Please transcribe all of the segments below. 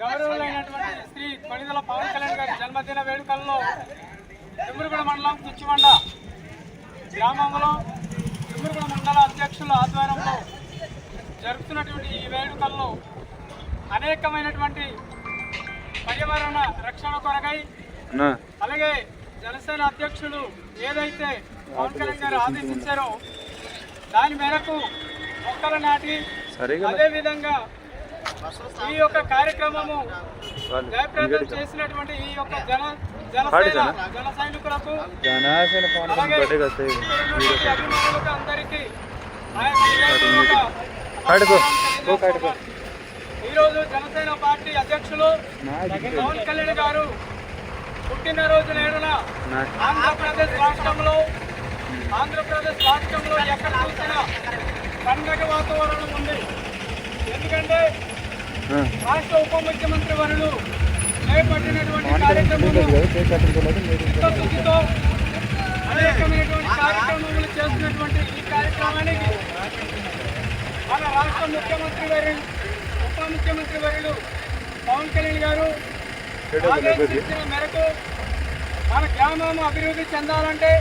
కొనిదల పవన్ కళ్యాణ్ గారి జన్మదిన వేడుకల్లో తిమ్మిరిగూడ మండలం కిచ్చిమండ గ్రామంలో తిమ్మిరిగూడ మండల అధ్యక్షుల ఆధ్వర్యంలో జరుపుతున్నటువంటి ఈ వేడుకల్లో అనేకమైనటువంటి పర్యావరణ రక్షణ కొరకై అలాగే జనసేన అధ్యక్షులు ఏదైతే పవన్ కళ్యాణ్ గారు ఆదేశించారో దాని మేరకు మొక్కలు నాటి సరిగా అదే విధంగా ఈ యొక్క కార్యక్రమము జయప్రదం చేసినటువంటి ఈ యొక్క జన జనసేన జన. సైనికులకు అభిమానులకు అందరికీ. ఈరోజు జనసేన పార్టీ అధ్యక్షులు పవన్ కళ్యాణ్ గారు పుట్టినరోజు నేడున ఆంధ్రప్రదేశ్ రాష్ట్రంలో ఆంధ్రప్రదేశ్ రాష్ట్రంలో ఎక్కడ చూసినా పండగ వాతావరణం ఉంది. ఎందుకంటే రాష్ట్ర ఉప ముఖ్యమంత్రి వరులు చేపట్టినటువంటి కార్యక్రమము చిత్తశుద్ధితో అనేకమైనటువంటి కార్యక్రమములు చేస్తున్నటువంటి ఈ కార్యక్రమానికి మన రాష్ట్ర ముఖ్యమంత్రి వర్యులు ఉప ముఖ్యమంత్రి వర్యులు పవన్ కళ్యాణ్ గారు ఆదేశించిన మేరకు మన గ్రామం అభివృద్ధి చెందాలంటే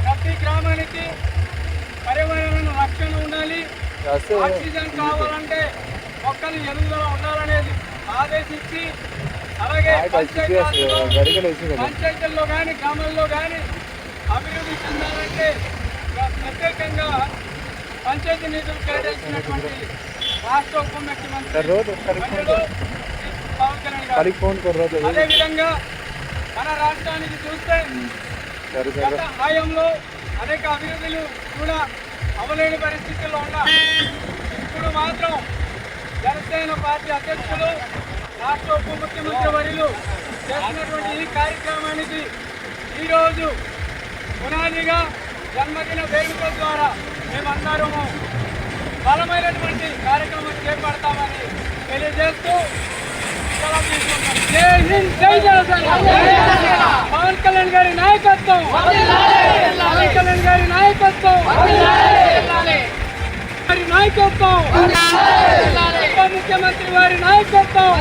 ప్రతి గ్రామానికి పర్యావరణ రక్షణ ఉండాలి. ఆక్సిజన్ కావాలంటే మొక్కలు ఎదుగుదల ఉండాలనేది ఆదేశించి అలాగే పంచాయతీరాజ్లో పంచాయతీల్లో కానీ గ్రామాల్లో కానీ అభివృద్ధి చెందాలంటే ప్ర- ప్రత్యేకంగా పంచాయతీ నిధులు కేటాయించినటువంటి రాష్ట్ర ఉప ముఖ్యమంత్రి అదేవిధంగా మన రాష్ట్రానికి చూస్తే గత హయాంలో అనేక అభివృద్ధులు కూడా అవలేని పరిస్థితుల్లో ఉన్నా. ఇప్పుడు మాత్రం జనసేన పార్టీ అధ్యక్షులు రాష్ట్ర ఉప ముఖ్యమంత్రి వర్యులు చేస్తున్నటువంటి ఈ కార్యక్రమానికి ఈరోజు పునాదిగా జన్మదిన వేడుకల ద్వారా మేమందరము బలమైనటువంటి కార్యక్రమం చేపడతామని తెలియజేస్తూ సెలవు తీసుకుంటాం. జై హింద్ జై జనసేన! పవన్ కళ్యాణ్ గారి నాయకత్వం! పవన్ కళ్యాణ్ గారి నాయకత్వం! వారి నాయకత్వం! ముఖ్యమంత్రి వారి నాయకత్వం.